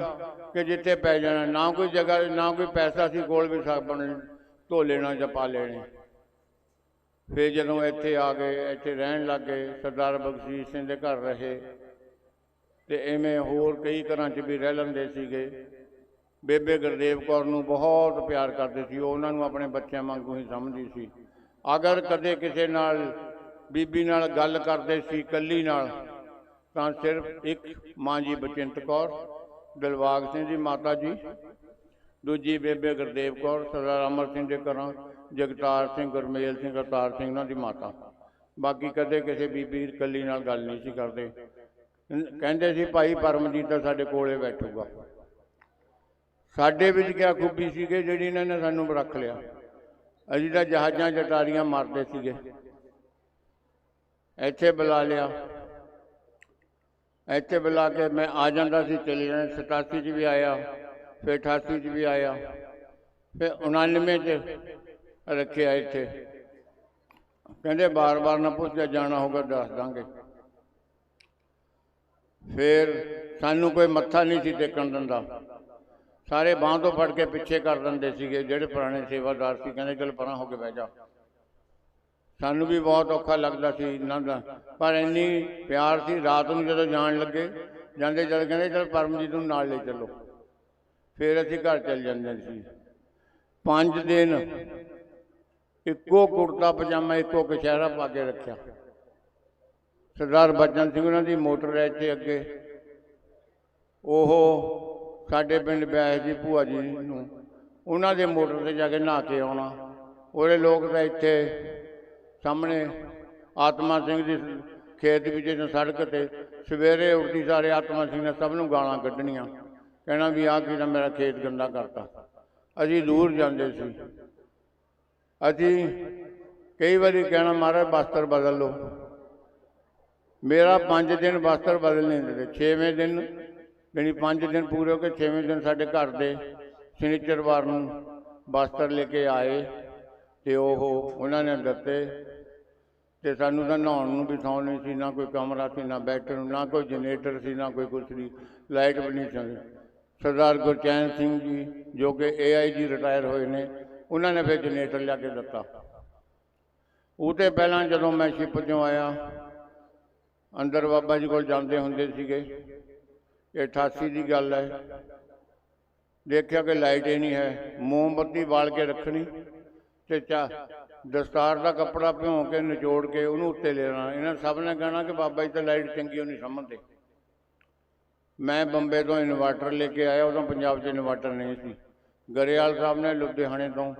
ਕਿ ਜਿੱਥੇ ਪੈ ਜਾਣਾ, ਨਾ ਕੋਈ ਜਗ੍ਹਾ, ਨਾ ਕੋਈ ਪੈਸਾ ਸੀ ਕੋਲ ਵੀ ਸਾਬਣ ਧੋ ਲੈਣਾ ਜਾਂ ਪਾ ਲੈਣੇ। ਫਿਰ ਜਦੋਂ ਇੱਥੇ ਆ ਗਏ, ਇੱਥੇ ਰਹਿਣ ਲੱਗ ਗਏ, ਸਰਦਾਰ ਬਖਸ਼ੀਸ਼ ਸਿੰਘ ਦੇ ਘਰ ਰਹੇ। ਤੇ ਐਵੇਂ ਹੋਰ ਕਈ ਘਰਾਂ 'ਚ ਵੀ ਰਹਿ ਲੈਂਦੇ ਸੀਗੇ। ਬੇਬੇ ਗੁਰਦੇਵ ਕੌਰ ਨੂੰ ਬਹੁਤ ਪਿਆਰ ਕਰਦੇ ਸੀ। ਉਹ ਉਹਨਾਂ ਨੂੰ ਆਪਣੇ ਬੱਚਿਆਂ ਵਾਂਗੂ ਹੀ ਸਮਝਦੀ ਸੀ। ਅਗਰ ਕਦੇ ਕਿਸੇ ਨਾਲ ਬੀਬੀ ਨਾਲ ਗੱਲ ਕਰਦੇ ਸੀ, ਕੱਲੀ ਨਾਲ, ਤਾਂ ਸਿਰਫ ਇੱਕ ਮਾਂ ਜੀ ਬਚਿੰਤ ਕੌਰ, ਦਿਲਬਾਗ ਸਿੰਘ ਜੀ ਮਾਤਾ ਜੀ ਦੂਜੀ ਬੇਬੇ ਗੁਰਦੇਵ ਕੌਰ, ਸਰਦਾਰ ਅਮਰ ਸਿੰਘ ਦੇ ਘਰਾਂ, ਜਗਤਾਰ ਸਿੰਘ, ਗੁਰਮੇਲ ਸਿੰਘ ਅਵਤਾਰ ਸਿੰਘ ਉਹਨਾਂ ਦੀ ਮਾਤਾ। ਬਾਕੀ ਕਦੇ ਕਿਸੇ ਬੀਬੀ ਇਕੱਲੀ ਨਾਲ ਗੱਲ ਨਹੀਂ ਸੀ ਕਰਦੇ। ਕਹਿੰਦੇ ਸੀ, ਭਾਈ ਪਰਮਜੀਤ ਤਾਂ ਸਾਡੇ ਕੋਲੇ ਬੈਠੂਗਾ। ਸਾਡੇ ਵਿੱਚ ਕਿਆ ਖੂਬੀ ਸੀਗੇ, ਜਿਹੜੀ ਇਹਨਾਂ ਨੇ ਸਾਨੂੰ ਰੱਖ ਲਿਆ। ਅਸੀਂ ਤਾਂ ਜਹਾਜ਼ਾਂ ਜਟਾਰੀਆਂ ਮਾਰਦੇ ਸੀਗੇ। ਇੱਥੇ ਬੁਲਾ ਲਿਆ। ਇੱਥੇ ਬੁਲਾ ਕੇ ਮੈਂ ਆ ਜਾਂਦਾ ਸੀ, ਚਲੇ ਜਾਣਾ 87 ਚ ਵੀ ਆਇਆ। ਫਿਰ 88 ਚ ਵੀ ਆਇਆ। ਫਿਰ 99 ਚ ਰੱਖਿਆ ਇੱਥੇ। ਕਹਿੰਦੇ ਬਾਰ-ਬਾਰ ਨਾ ਪੁੱਛਿਆ, ਜਾਣਾ ਹੋਗਾ ਦੱਸ ਦਾਂਗੇ। ਫਿਰ ਸਾਨੂੰ ਕੋਈ ਮੱਥਾ ਨਹੀਂ ਸੀ ਟੇਕਣ ਦਿੰਦਾ। ਸਾਰੇ ਬਾਂਹ ਤੋਂ ਫੜ ਕੇ ਪਿੱਛੇ ਕਰ ਦਿੰਦੇ ਸੀਗੇ, ਜਿਹੜੇ ਪੁਰਾਣੇ ਸੇਵਾਦਾਰ ਸੀ, ਕਹਿੰਦੇ ਚਲ ਪਰਾਂ ਹੋ ਕੇ ਬਹਿ ਜਾ। ਸਾਨੂੰ ਵੀ ਬਹੁਤ ਔਖਾ ਲੱਗਦਾ ਸੀ ਇਹਨਾਂ ਦਾ। ਪਰ ਇੰਨੀ ਪਿਆਰ ਸੀ, ਰਾਤ ਨੂੰ ਜਦੋਂ ਜਾਣ ਲੱਗੇ ਜਾਂਦੇ ਜਦ ਕਹਿੰਦੇ ਚਲ ਪਰਮਜੀਤ ਨੂੰ ਨਾਲ ਲੈ ਚੱਲੋ। ਫਿਰ ਅਸੀਂ ਘਰ ਚੱਲ ਜਾਂਦੇ ਸੀ। ਪੰਜ ਦਿਨ ਇੱਕੋ ਕੁੜਤਾ ਪਜਾਮਾ, ਇੱਕੋ ਕਸ਼ਹਿਰਾ ਪਾ ਕੇ ਰੱਖਿਆ। ਸਰਦਾਰ ਬਚਨ ਸਿੰਘ ਉਹਨਾਂ ਦੀ ਮੋਟਰ ਹੈ ਇੱਥੇ ਅੱਗੇ। ਉਹ ਸਾਡੇ ਪਿੰਡ ਬਿਆਸ ਜੀ ਭੂਆ ਜੀ ਨੂੰ ਉਹਨਾਂ ਦੇ ਮੋਟਰ ਤੇ ਜਾ ਕੇ ਨਹਾ ਕੇ ਆਉਣਾ। ਉਹਦੇ ਲੋਕ ਤਾਂ ਇੱਥੇ ਸਾਹਮਣੇ ਆਤਮਾ ਸਿੰਘ ਦੀ ਖੇਤ ਵਿੱਚ ਸੜਕ ਤੇ ਸਵੇਰੇ ਉੱਠੀ ਸਾਰੇ ਆਤਮਾ ਸਿੰਘ ਨੇ ਸਭ ਨੂੰ ਗਾਲਾਂ ਕੱਢਣੀਆਂ। ਕਹਿਣਾ ਵੀ ਆਹ ਕੀ ਮੇਰਾ ਖੇਤ ਗੰਦਾ ਕਰਤਾ। ਅਸੀਂ ਦੂਰ ਜਾਂਦੇ ਸੀ। ਅਸੀਂ ਕਈ ਵਾਰੀ ਕਹਿਣਾ, ਮਹਾਰਾਜ, ਬਸਤਰ ਬਦਲ ਲਓ। ਮੇਰਾ 5 ਦਿਨ ਬਸਤਰ ਬਦਲ ਨਹੀਂ ਦਿੰਦੇ 6ਵੇਂ ਦਿਨ ਯਾਨੀ 5 ਦਿਨ ਪੂਰੇ ਹੋ ਕੇ 6ਵੇਂ ਦਿਨ ਸਾਡੇ ਘਰ ਦੇ ਸ਼ਨੀਚਰਵਾਰ ਨੂੰ ਬਸਤਰ ਲੈ ਕੇ ਆਏ ਤੇ ਉਹ ਉਹਨਾਂ ਨੇ ਦਿੱਤੇ ਤੇ ਸਾਨੂੰ ਤਾਂ ਨਹਾਉਣ ਨੂੰ ਵੀ ਥਾਂ ਨਹੀਂ ਸੀ, ਨਾ ਕੋਈ ਕਮਰਾ ਸੀ, ਨਾ ਬੈਠਣ ਨੂੰ ਨਾ ਕੋਈ ਜਨਰੇਟਰ ਸੀ, ਨਾ ਕੋਈ ਕੁਛ ਨਹੀਂ ਲਾਈਟ ਵੀ ਨਹੀਂ ਸੀ ਸਰਦਾਰ ਗੁਰਚੈਨ ਸਿੰਘ ਜੀ, ਜੋ ਕਿ ਏਆਈਜੀ ਰਿਟਾਇਰ ਹੋਏ ਨੇ, ਉਹਨਾਂ ਨੇ ਫਿਰ ਜਨਰੇਟਰ ਲਿਆ ਕੇ ਦਿੱਤਾ। ਉਹ ਤੇ ਪਹਿਲਾਂ ਜਦੋਂ ਮੈਂ ਸ਼ਿਪ 'ਚੋਂ ਆਇਆ, ਅੰਦਰ ਬਾਬਾ ਜੀ ਕੋਲ ਜਾਂਦੇ ਹੁੰਦੇ ਸੀਗੇ, ਇਹ 88 ਦੀ ਗੱਲ ਹੈ। ਦੇਖਿਆ ਕਿ ਲਾਈਟ ਹੀ ਨਹੀਂ ਹੈ, ਮੋਮਬੱਤੀ ਬਾਲ ਕੇ ਰੱਖਣੀ, ਤੇ ਚਾ ਦਸਤਾਰ ਦਾ ਕੱਪੜਾ ਭਿਉਂ ਕੇ ਨਿਚੋੜ ਕੇ ਉਹਨੂੰ ਉੱਤੇ ਲੈਣਾ ਇਹਨਾਂ ਸਭ ਨੇ ਕਹਿਣਾ ਕਿ ਬਾਬਾ ਜੀ ਤਾਂ ਲਾਈਟ ਚੰਗੀ ਉਹ ਨਹੀਂ ਸਮਝਦੇ। ਮੈਂ ਬੰਬੇ ਤੋਂ ਇਨਵਰਟਰ ਲੈ ਕੇ ਆਇਆ ਉਦੋਂ ਪੰਜਾਬ 'ਚ ਇਨਵਰਟਰ ਨਹੀਂ ਸੀ ਗਰੇਵਾਲ ਸਾਹਿਬ ਨੇ ਲੁਧਿਆਣੇ ਤੋਂ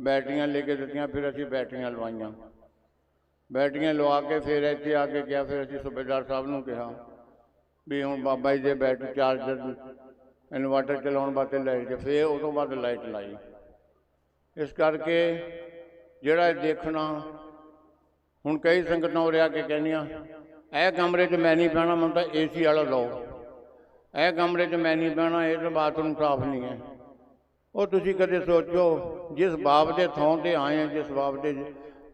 ਬੈਟਰੀਆਂ ਲੈ ਕੇ ਦਿੱਤੀਆਂ ਫਿਰ ਅਸੀਂ ਬੈਟਰੀਆਂ ਲਵਾਈਆਂ ਬੈਟਰੀਆਂ ਲਵਾ ਕੇ ਫਿਰ ਇੱਥੇ ਆ ਕੇ ਗਿਆ ਫਿਰ ਅਸੀਂ ਸੂਬੇਦਾਰ ਸਾਹਿਬ ਨੂੰ ਕਿਹਾ ਵੀ ਹੁਣ ਬਾਬਾ ਜੀ ਦੇ ਬੈਟਰੀ ਚਾਰਜਰ ਇਨਵਰਟਰ ਚਲਾਉਣ ਵਾਸਤੇ ਲਾਈਟ ਤੇ ਫਿਰ ਉਹ ਤੋਂ ਬਾਅਦ ਲਾਈਟ ਲਾਈ ਇਸ ਕਰਕੇ ਜਿਹੜਾ ਇਹ ਦੇਖਣਾ ਹੁਣ ਕਈ ਸੰਗਤਾਂ ਉਰੇ ਆ ਕੇ ਕਹਿੰਦੀਆਂ ਇਹ ਕਮਰੇ 'ਚ ਮੈਂ ਨਹੀਂ ਪੈਣਾ ਮੈਨੂੰ ਤਾਂ ਏਸੀ ਵਾਲਾ ਲਓ ਇਹ ਕਮਰੇ 'ਚ ਮੈਂ ਨਹੀਂ ਬਹਿਣਾ, ਇਹ ਤਾਂ ਬਾਥਰੂਮ ਸਾਫ਼ ਨਹੀਂ ਹੈ। ਉਹ ਤੁਸੀਂ ਕਦੇ ਸੋਚੋ, ਜਿਸ ਬਾਪ ਦੇ ਥਾਂ ਤੇ ਆਏ ਆ ਜਿਸ ਬਾਪ ਦੇ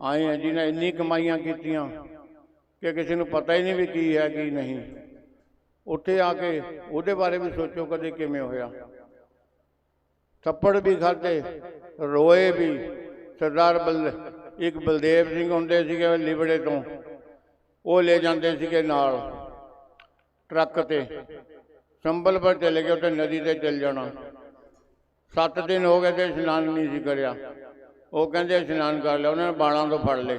ਆਏ ਆ ਜਿਹਨੇ ਇੰਨੀ ਕਮਾਈਆਂ ਕੀਤੀਆਂ, ਕਿ ਕਿਸੇ ਨੂੰ ਪਤਾ ਹੀ ਨਹੀਂ ਵੀ ਕੀ ਹੈ, ਕੀ ਨਹੀਂ। ਉੱਥੇ ਆ ਕੇ ਉਹਦੇ ਬਾਰੇ ਵੀ ਸੋਚੋ ਕਦੇ ਕਿਵੇਂ ਹੋਇਆ। ਥੱਪੜ ਵੀ ਖਾਦੇ ਰੋਏ ਵੀ। ਸਰਦਾਰ ਬਲ, ਇੱਕ ਬਲਦੇਵ ਸਿੰਘ ਹੁੰਦੇ ਸੀਗੇ ਲਿਬੜੇ ਤੋਂ। ਉਹ ਲੈ ਜਾਂਦੇ ਸੀਗੇ ਨਾਲ, ਟਰੱਕ ਤੇ। ਸੰਬਲਪੁਰ ਚਲੇ ਗਏ, ਉੱਥੇ ਨਦੀ ਤੇ ਚੱਲ ਜਾਣਾ। 7 ਦਿਨ ਹੋ ਗਏ ਤੇ ਇਸ਼ਨਾਨ ਨਹੀਂ ਸੀ ਕਰਿਆ। ਉਹ ਕਹਿੰਦੇ ਇਸ਼ਨਾਨ ਕਰ ਲਿਆ, ਉਹਨਾਂ ਨੇ ਬਾਲਾਂ ਤੋਂ ਫੜ ਲਏ।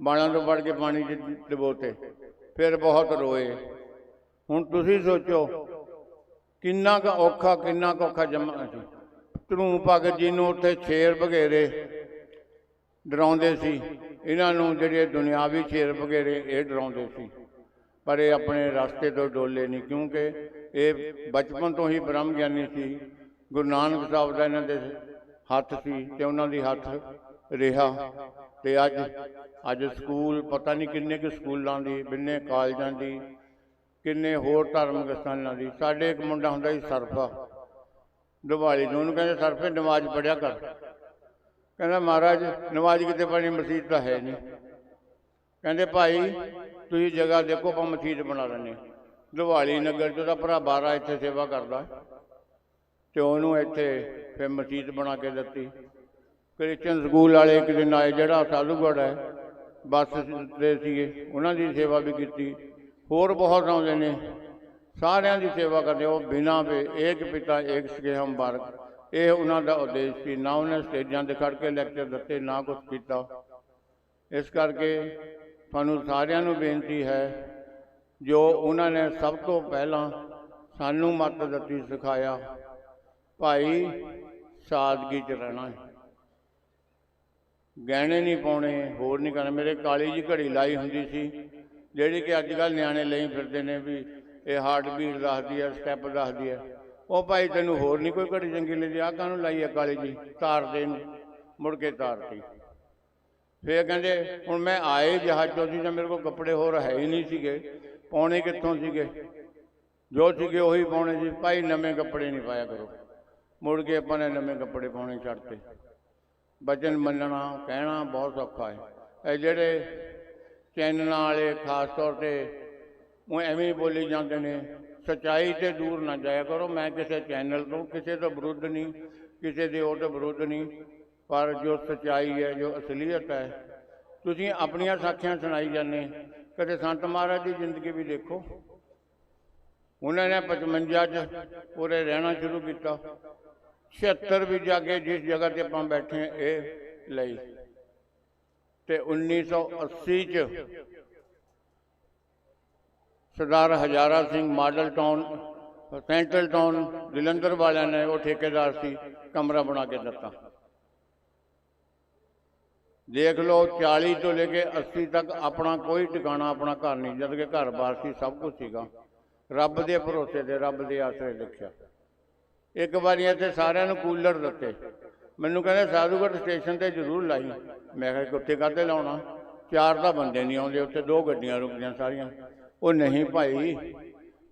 ਬਾਲਾਂ ਤੋਂ ਫੜ ਕੇ ਪਾਣੀ 'ਚ ਡਬੋਤੇ। ਫਿਰ ਬਹੁਤ ਰੋਏ। ਹੁਣ ਤੁਸੀਂ ਸੋਚੋ, ਕਿੰਨਾ ਕੁ ਔਖਾ, ਕਿੰਨਾ ਕੁ ਔਖਾ ਜਮਾ ਸੀ। ਧਰੂ ਭਗਤ ਜੀ ਨੂੰ ਉੱਥੇ ਛੇਰ ਬਘੇਰੇ ਡਰਾਉਂਦੇ ਸੀ, ਇਹਨਾਂ ਨੂੰ ਜਿਹੜੇ ਦੁਨਿਆਵੀ ਛੇਰ ਬਘੇਰੇ ਇਹ ਡਰਾਉਂਦੇ ਸੀ। ਪਰ ਇਹ ਆਪਣੇ ਰਸਤੇ ਤੋਂ ਡੋਲੇ ਨਹੀਂ, ਕਿਉਂਕਿ ਇਹ ਬਚਪਨ ਤੋਂ ਹੀ ਬ੍ਰਹਮ ਗਿਆਨੀ ਸੀ। ਗੁਰੂ ਨਾਨਕ ਸਾਹਿਬ ਦਾ ਇਹਨਾਂ ਦੇ ਹੱਥ ਸੀ ਤੇ ਉਹਨਾਂ ਦੀ ਹੱਥ ਰਿਹਾ ਤੇ ਅੱਜ ਅੱਜ ਸਕੂਲ ਪਤਾ ਨਹੀਂ ਕਿੰਨੇ ਕੁ ਸਕੂਲਾਂ ਦੀ ਕਿੰਨੇ ਕਾਲਜਾਂ ਦੀ, ਕਿੰਨੇ ਹੋਰ ਧਾਰਮਿਕ ਸਥਾਨਾਂ ਦੀ। ਸਾਡੇ ਇੱਕ ਮੁੰਡਾ ਹੁੰਦਾ ਸੀ ਸਰਫਾ। ਦਿਵਾਲੀ ਨੂੰ ਉਹਨੂੰ ਕਹਿੰਦੇ ਸਰਫੇ ਨਮਾਜ਼ ਪੜਿਆ ਕਰ। ਕਹਿੰਦਾ ਮਹਾਰਾਜ, ਨਮਾਜ਼ ਕਿਤੇ ਪੜ੍ਹਨੀ ਮਸਜਿਦ ਤਾਂ ਹੈ ਨਹੀਂ। ਕਹਿੰਦੇ ਭਾਈ, ਤੁਸੀਂ ਜਗ੍ਹਾ ਦੇਖੋ, ਆਪਾਂ ਮਸਜਿਦ ਬਣਾ ਲੈਂਦੇ ਦਿਵਾਲੀ ਨਗਰ ਚ ਉਹਦਾ ਭਰਾ ਬਾਰਾ ਇੱਥੇ ਸੇਵਾ ਕਰਦਾ। ਤੇ ਉਹਨੂੰ ਇੱਥੇ ਫਿਰ ਮਸਜਿਦ ਬਣਾ ਕੇ ਦਿੱਤੀ। ਕ੍ਰਿਸਚਨ ਸਕੂਲ ਵਾਲੇ ਇੱਕ ਦਿਨ ਆਏ, ਜਿਹੜਾ ਸਾਧੂਗੜ੍ਹ ਹੈ, ਬੱਸ ਦੇ ਸੀਗੇ, ਉਹਨਾਂ ਦੀ ਸੇਵਾ ਵੀ ਕੀਤੀ। ਹੋਰ ਬਹੁਤ ਆਉਂਦੇ ਨੇ। ਸਾਰਿਆਂ ਦੀ ਸੇਵਾ ਕਰਦੇ, ਉਹ ਬਿਨਾ ਵੇ ਏਕ ਪਿਤਾ, ਏਕ ਸਕੇ ਹਮ ਬਾਰਕ ਇਹ ਉਹਨਾਂ ਦਾ ਉਦੇਸ਼ ਸੀ। ਨਾ ਉਹਨੇ ਸਟੇਜਾਂ ਤੇ ਖੜ ਕੇ ਲੈਕਚਰ ਦਿੱਤੇ, ਨਾ ਕੁਝ ਕੀਤਾ। ਇਸ ਕਰਕੇ ਤੁਹਾਨੂੰ ਸਾਰਿਆਂ ਨੂੰ ਬੇਨਤੀ ਹੈ ਜੋ ਉਹਨਾਂ ਨੇ ਸਭ ਤੋਂ ਪਹਿਲਾਂ ਸਾਨੂੰ ਮੱਤ ਦਿੱਤੀ, ਸਿਖਾਇਆ, ਭਾਈ ਸਾਦਗੀ ਚ ਰਹਿਣਾ ਗਹਿਣੇ ਨਹੀਂ ਪਾਉਣੇ, ਹੋਰ ਨਹੀਂ ਕਰਨਾ। ਮੇਰੇ ਕਾਲੀ ਜੀ ਘੜੀ ਲਾਈ ਹੁੰਦੀ ਸੀ, ਜਿਹੜੀ ਕਿ ਅੱਜ ਕੱਲ ਨਿਆਣੇ ਲਈ ਫਿਰਦੇ ਨੇ ਵੀ ਇਹ ਹਾਰਟ ਬੀਟ ਦੱਸਦੀ ਹੈ, ਸਟੈਪ ਦੱਸਦੀ ਹੈ। ਉਹ ਭਾਈ ਤੈਨੂੰ ਹੋਰ ਨਹੀਂ ਕੋਈ ਘੜੀ ਚੰਗੀ ਲੱਗਦੀ, ਆਹ ਕਾਹਨੂੰ ਲਾਈ ਹੈ ਕਾਲੀ ਜੀ ਤਾਰ ਦੇ ਨੂੰ, ਮੁੜ ਕੇ ਤਾਰਤੀ ਫੇਰ ਕਹਿੰਦੇ, ਹੁਣ ਮੈਂ ਆਏ ਜਹਾਜ਼ ਚੋਂ ਸੀ ਤਾਂ ਮੇਰੇ ਕੋਲ ਕੱਪੜੇ ਹੋਰ ਹੈ ਹੀ ਨਹੀਂ ਸੀਗੇ। ਪਾਉਣੇ ਕਿੱਥੋਂ ਸੀਗੇ? ਜੋ ਸੀਗੇ ਉਹੀ ਪਾਉਣੇ ਸੀ। ਭਾਈ ਨਵੇਂ ਕੱਪੜੇ ਨਹੀਂ ਪਾਇਆ ਕਰੋ। ਮੁੜ ਕੇ ਆਪਾਂ ਨੇ ਨਵੇਂ ਕੱਪੜੇ ਪਾਉਣੇ ਛੱਡਤੇ। ਬਚਨ ਮੰਨਣਾ, ਕਹਿਣਾ ਬਹੁਤ ਔਖਾ ਹੈ। ਇਹ ਜਿਹੜੇ ਚੈਨਲਾਂ ਵਾਲੇ ਖਾਸ ਤੌਰ ਤੇ ਉਹ ਐਵੇਂ ਬੋਲੀ ਜਾਂਦੇ ਨੇ, ਸਚਾਈ ਤੇ ਦੂਰ ਨਾ ਜਾਇਆ ਕਰੋ। ਮੈਂ ਕਿਸੇ ਚੈਨਲ ਤੋਂ, ਕਿਸੇ ਤੋਂ ਵਿਰੁੱਧ ਨਹੀਂ, ਕਿਸੇ ਦੇ ਉਹ ਤੋਂ ਵਿਰੁੱਧ ਨਹੀਂ। ਪਰ ਜੋ ਸਚਾਈ ਹੈ, ਜੋ ਅਸਲੀਅਤ ਹੈ, ਤੁਸੀਂ ਆਪਣੀਆਂ ਸਾਖੀਆਂ ਸੁਣਾਈ ਜਾਂਦੇ। ਕਦੇ ਸੰਤ ਮਹਾਰਾਜ ਦੀ ਜ਼ਿੰਦਗੀ ਵੀ ਦੇਖੋ ਉਹਨਾਂ ਨੇ 55 ਚ ਪੂਰੇ ਰਹਿਣਾ ਸ਼ੁਰੂ ਕੀਤਾ 76 ਵੀ ਜਾ ਕੇ ਜਿਸ ਜਗ੍ਹਾ ਤੇ ਆਪਾਂ ਬੈਠੇ ਹਾਂ ਇਹ ਲਈ ਤੇ 1980 ਚ Sardar Hazara Singh model town central town Jalandhar ਵਾਲਿਆਂ ਨੇ ਉਹ ਠੇਕੇਦਾਰ ਸੀ ਕਮਰਾ ਬਣਾ ਕੇ ਦਿੱਤਾ ਦੇਖ ਲਓ 40 ਤੋਂ ਲੈ ਕੇ 80 ਤੱਕ ਆਪਣਾ ਕੋਈ ਟਿਕਾਣਾ, ਆਪਣਾ ਘਰ ਨਹੀਂ, ਜਦ ਕਿ ਘਰ-ਬਾਰ ਸੀ ਸਭ ਕੁਝ ਸੀਗਾ। ਰੱਬ ਦੇ ਭਰੋਸੇ ਤੇ, ਰੱਬ ਦੇ ਆਸਰੇ ਲਿਖਿਆ ਇੱਕ ਵਾਰੀ ਇੱਥੇ ਸਾਰਿਆਂ ਨੂੰ ਕੂਲਰ ਦਿੱਤੇ। ਮੈਨੂੰ ਕਹਿੰਦੇ, ਸਾਧੂਗੜ੍ਹ ਸਟੇਸ਼ਨ ਤੇ ਜ਼ਰੂਰ ਲਾਈ। ਮੈਂ ਕਿਹਾ ਕੁੱਤੇ ਕਾਹਤੇ ਲਾਉਣਾ? ਚਾਰ ਤਾਂ ਬੰਦੇ ਨਹੀਂ ਆਉਂਦੇ, ਉੱਥੇ ਦੋ ਗੱਡੀਆਂ ਰੁਕਦੀਆਂ ਸਾਰੀਆਂ। ਉਹ ਨਹੀਂ ਭਾਈ,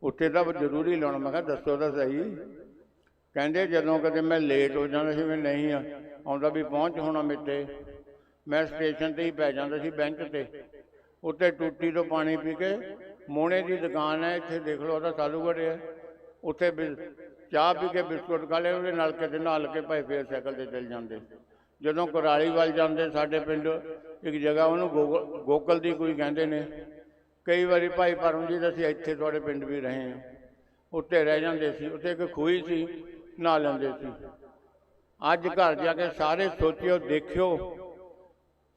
ਉੱਥੇ ਤਾਂ ਜ਼ਰੂਰੀ ਲਾਉਣਾ। ਮੈਂ ਕਿਹਾ, ਦੱਸੋ ਤਾਂ ਸਹੀ। ਕਹਿੰਦੇ, ਜਦੋਂ ਕਦੇ ਮੈਂ ਲੇਟ ਹੋ ਜਾਂਦਾ ਸੀ, ਮੈਂ ਨਹੀਂ ਆਉਂਦਾ ਵੀ ਪਹੁੰਚ ਹੋਣਾ ਮੇਤੇ ਮੈਂ ਸਟੇਸ਼ਨ ਤੇ ਹੀ ਪੈ ਜਾਂਦਾ ਸੀ ਬੈਂਚ ਤੇ। ਉੱਤੇ ਟੂਟੀ ਤੋਂ ਪਾਣੀ ਪੀ ਕੇ ਮੋਹਣੇ ਦੀ ਦੁਕਾਨ ਹੈ, ਇੱਥੇ ਦੇਖ ਲਓ, ਉਹਦਾ ਸਾਲੂਗੜ੍ਹ ਹੈ। ਉੱਥੇ ਬਿ- ਚਾਹ ਪੀ ਕੇ ਬਿਸਕੁਟ ਖਾ ਲਏ, ਉਹਦੇ ਨਾਲ ਕਿਤੇ ਨਾਲ ਕੇ ਭਾਈ ਫੇਰ ਸਾਈਕਲ ਤੇ ਚੱਲ ਜਾਂਦੇ। ਜਦੋਂ ਕੁਰਾਲੀ ਵੱਲ ਜਾਂਦੇ ਸਾਡੇ ਪਿੰਡ, ਇੱਕ ਜਗ੍ਹਾ ਉਹਨੂੰ ਗੋਗਲ- ਗੋਕਲ ਦੀ ਕੋਈ ਕਹਿੰਦੇ ਨੇ। ਕਈ ਵਾਰੀ ਭਾਈ ਪਰਮਜੀਤ, ਅਸੀਂ ਇੱਥੇ ਤੁਹਾਡੇ ਪਿੰਡ ਵੀ ਰਹੇ ਹਾਂ। ਉੱਤੇ ਰਹਿ ਜਾਂਦੇ ਸੀ ਉੱਤੇ ਇੱਕ ਖੂਹੀ ਸੀ ਨਹਾ ਲੈਂਦੇ ਸੀ। ਅੱਜ ਘਰ ਜਾ ਕੇ ਸਾਰੇ ਸੋਚਿਓ, ਦੇਖਿਓ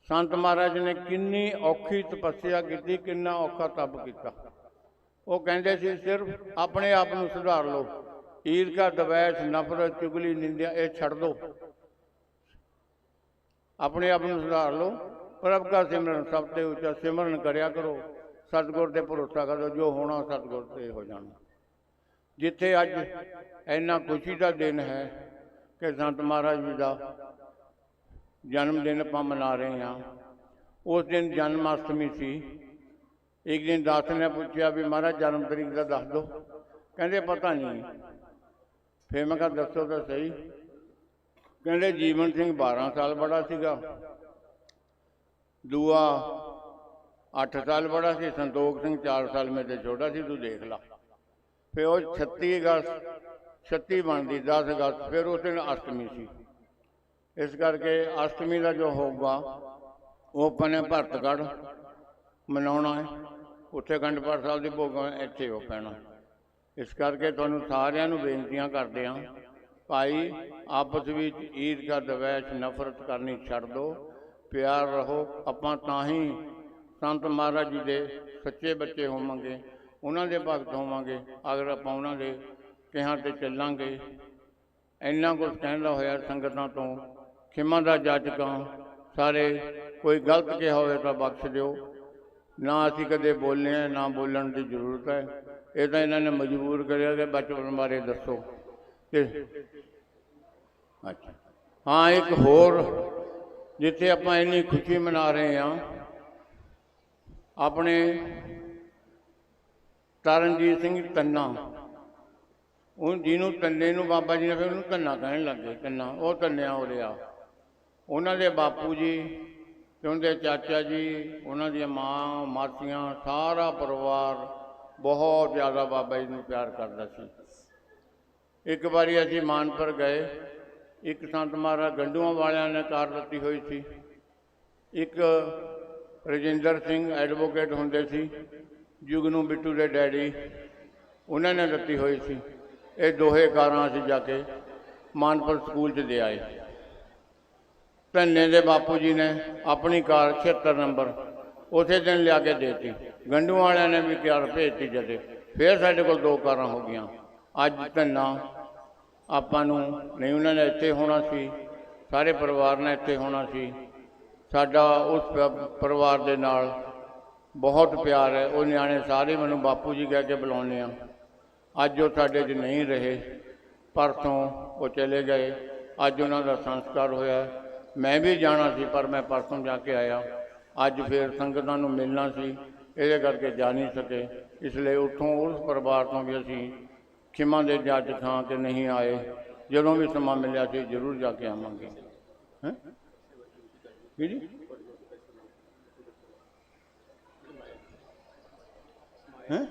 ਸੰਤ ਮਹਾਰਾਜ ਨੇ ਕਿੰਨੀ ਔਖੀ ਤਪੱਸਿਆ ਕੀਤੀ, ਕਿੰਨਾ ਔਖਾ ਤਪ ਕੀਤਾ। ਉਹ ਕਹਿੰਦੇ ਸੀ, ਸਿਰਫ ਆਪਣੇ ਆਪ ਨੂੰ ਸੁਧਾਰ ਲਓ। ਈਰਖਾ, ਦਵੈਸ਼, ਨਫ਼ਰਤ, ਚੁਗਲੀ, ਨਿੰਦਿਆ, ਇਹ ਛੱਡ ਦਿਓ ਆਪਣੇ ਆਪ ਨੂੰ ਸੁਧਾਰ ਲਓ। ਪ੍ਰਭ ਦਾ ਸਿਮਰਨ, ਸਭ ਤੇ ਉੱਚਾ ਸਿਮਰਨ ਕਰਿਆ ਕਰੋ। ਸਤਿਗੁਰ ਤੇ ਭਰੋਸਾ ਕਰੋ, ਜੋ ਹੋਣਾ ਸਤਿਗੁਰ ਤੇ ਹੋ ਜਾਣਾ। ਜਿੱਥੇ ਅੱਜ ਇੰਨਾ ਖੁਸ਼ੀ ਦਾ ਦਿਨ ਹੈ ਕਿ ਸੰਤ ਮਹਾਰਾਜ ਜੀ ਦਾ ਜਨਮ ਦਿਨ ਆਪਾਂ ਮਨਾ ਰਹੇ ਹਾਂ। ਉਸ ਦਿਨ ਜਨਮ ਅਸ਼ਟਮੀ ਸੀ। ਇੱਕ ਦਿਨ ਦਾਸ ਨੇ ਪੁੱਛਿਆ ਵੀ ਮਹਾਰਾਜ ਜਨਮ ਤਰੀਕ ਦਾ ਦੱਸ ਦਿਓ। ਕਹਿੰਦੇ ਪਤਾ ਨਹੀਂ। ਫਿਰ ਮੈਂ ਕਿਹਾ, ਦੱਸੋ ਤਾਂ ਸਹੀ। ਕਹਿੰਦੇ ਜੀਵਨ ਸਿੰਘ 12 ਸਾਲ ਬੜਾ ਸੀਗਾ। ਦੂਆ 8 ਸਾਲ ਬੜਾ ਸੀ। ਸੰਤੋਖ ਸਿੰਘ 4 ਸਾਲ ਮੇਰੇ ਤੋਂ ਛੋਟਾ ਸੀ। ਤੂੰ ਦੇਖ ਲਾ। ਫਿਰ ਉਹ 36 ਅਗਸਤ 36 ਬਣਦੀ 10 ਅਗਸਤ, ਫਿਰ ਉਸ ਦਿਨ ਅਸ਼ਟਮੀ ਸੀ। ਇਸ ਕਰਕੇ ਅਸ਼ਟਮੀ ਦਾ ਜੋ ਹੋਊਗਾ, ਉਹ ਆਪਾਂ ਨੇ ਭਰਤਗੜ੍ਹ ਮਨਾਉਣਾ ਹੈ। ਉੱਥੇ ਅਖੰਡ ਪਾਠ ਸਾਹਿਬ ਦੀ ਭੋਗ ਇੱਥੇ ਹੋ ਪੈਣਾ। ਇਸ ਕਰਕੇ ਤੁਹਾਨੂੰ ਸਾਰਿਆਂ ਨੂੰ ਬੇਨਤੀਆਂ ਕਰਦੇ ਹਾਂ, ਭਾਈ, ਆਪਸ ਵਿੱਚ ਈਦ ਈਰਖਾ ਦਵੈਸ਼ ਨਫ਼ਰਤ ਕਰਨੀ ਛੱਡ ਦਿਓ ਪਿਆਰ ਰਹੋ। ਆਪਾਂ ਤਾਂ ਹੀ ਸੰਤ ਮਹਾਰਾਜ ਜੀ ਦੇ ਸੱਚੇ ਬੱਚੇ ਹੋਵਾਂਗੇ, ਉਹਨਾਂ ਦੇ ਭਗਤ ਹੋਵਾਂਗੇ। ਅਗਰ ਆਪਾਂ ਉਹਨਾਂ ਦੇ ਕਿਹਾਂ ਤੇ ਚੱਲਾਂਗੇ, ਇੰਨਾ ਕੁਝ ਕਹਿੰਦਾ ਹੋਇਆ ਸੰਗਤਾਂ ਤੋਂ ਖਿਮਾ ਦਾ ਜਾਚਕਾਂ ਸਾਰੇ ਕੋਈ ਗਲਤ ਕਿਹਾ ਹੋਵੇ ਤਾਂ ਬਖਸ਼ ਦਿਓ। ਨਾ ਅਸੀਂ ਕਦੇ ਬੋਲੇ ਹਾਂ ਨਾ ਬੋਲਣ ਦੀ ਜ਼ਰੂਰਤ ਹੈ। ਇਹ ਤਾਂ ਇਹਨਾਂ ਨੇ ਮਜਬੂਰ ਕਰਿਆ ਕਿ ਬਚਪਨ ਬਾਰੇ ਦੱਸੋ। ਤੇ ਅੱਛਾ। ਹਾਂ, ਇੱਕ ਹੋਰ, ਜਿੱਥੇ ਆਪਾਂ ਇੰਨੀ ਖੁਸ਼ੀ ਮਨਾ ਰਹੇ ਹਾਂ, ਆਪਣੇ ਤਰਨਜੀਤ ਸਿੰਘ ਤੰਨਾ। ਉਹ ਜਿਹਨੂੰ ਤੰਨੇ ਨੂੰ ਬਾਬਾ ਜੀ ਨੇ ਫਿਰ ਉਹਨੂੰ ਤੰਨਾ ਕਹਿਣ ਲੱਗੇ ਤੰਨਾ। ਉਹ ਤੰਨਿਆ ਹੋ ਰਿਹਾ। ਉਹਨਾਂ ਦੇ ਬਾਪੂ ਜੀ ਤੇ ਉਹਨਾਂ ਦੇ ਚਾਚਾ ਜੀ, ਉਹਨਾਂ ਦੀਆਂ ਮਾਂ, ਮਾਸੀਆਂ, ਸਾਰਾ ਪਰਿਵਾਰ ਬਹੁਤ ਜ਼ਿਆਦਾ ਬਾਬਾ ਜੀ ਨੂੰ ਪਿਆਰ ਕਰਦਾ ਸੀ। ਇੱਕ ਵਾਰੀ ਅਸੀਂ ਮਾਨਪੁਰ ਗਏ, ਇੱਕ ਸੰਤ ਮਹਾਰਾਜ ਗੰਡੂਆਂ ਵਾਲਿਆਂ ਨੇ ਕਾਰ ਦਿੱਤੀ ਹੋਈ ਸੀ। ਇੱਕ ਰਜਿੰਦਰ ਸਿੰਘ ਐਡਵੋਕੇਟ ਹੁੰਦੇ ਸੀ, ਜੁਗਨੂ ਬਿੱਟੂ ਦੇ ਡੈਡੀ, ਉਹਨਾਂ ਨੇ ਦਿੱਤੀ ਹੋਈ ਸੀ। ਇਹ ਦੋਹੇ ਕਾਰਾਂ ਅਸੀਂ ਜਾ ਕੇ ਮਾਨਪੁਰ ਸਕੂਲ 'ਚ ਦੇ ਆਏ। ਧੰਨੇ ਦੇ ਬਾਪੂ ਜੀ ਨੇ ਆਪਣੀ ਕਾਰ 76 ਨੰਬਰ ਉਸੇ ਦਿਨ ਲਿਆ ਕੇ ਦੇਤੀ। ਗੰਡੂ ਵਾਲਿਆਂ ਨੇ ਵੀ ਕਾਰ ਭੇਜਤੀ ਜਦੇ। ਫਿਰ ਸਾਡੇ ਕੋਲ ਦੋ ਕਾਰਾਂ ਹੋ ਗਈਆਂ। ਅੱਜ ਧੰਨਾ ਆਪਾਂ ਨੂੰ ਨਹੀਂ, ਉਹਨਾਂ ਨੇ ਇੱਥੇ ਹੋਣਾ ਸੀ। ਸਾਰੇ ਪਰਿਵਾਰ ਨੇ ਇੱਥੇ ਹੋਣਾ ਸੀ। ਸਾਡਾ ਉਸ ਪ- ਪਰਿਵਾਰ ਦੇ ਨਾਲ ਬਹੁਤ ਪਿਆਰ ਹੈ। ਉਹ ਨਿਆਣੇ ਸਾਰੇ ਮੈਨੂੰ ਬਾਪੂ ਜੀ ਕਹਿ ਕੇ ਬੁਲਾਉਂਦੇ ਆ। ਅੱਜ ਉਹ ਸਾਡੇ 'ਚ ਨਹੀਂ ਰਹੇ। ਪਰਸੋਂ ਉਹ ਚਲੇ ਗਏ। ਅੱਜ ਉਹਨਾਂ ਦਾ ਸੰਸਕਾਰ ਹੋਇਆ। ਮੈਂ ਵੀ ਜਾਣਾ ਸੀ, ਪਰ ਮੈਂ ਪਰਸੋਂ ਜਾ ਕੇ ਆਇਆ। ਅੱਜ ਫਿਰ ਸੰਗਤਾਂ ਨੂੰ ਮਿਲਣਾ ਸੀ, ਇਹਦੇ ਕਰਕੇ ਜਾ ਨਹੀਂ ਸਕੇ। ਇਸ ਲਈ ਉੱਥੋਂ ਉਸ ਪਰਿਵਾਰ ਤੋਂ ਵੀ ਅਸੀਂ ਖਿਮਾ ਦੇ ਜੱਜ ਥਾਂ 'ਤੇ ਨਹੀਂ ਆਏ। ਜਦੋਂ ਵੀ ਸਮਾਂ ਮਿਲਿਆ ਸੀ, ਜ਼ਰੂਰ ਜਾ ਕੇ ਆਵਾਂਗੇ। ਹੈਂ? ਜੀ ਹੈਂ?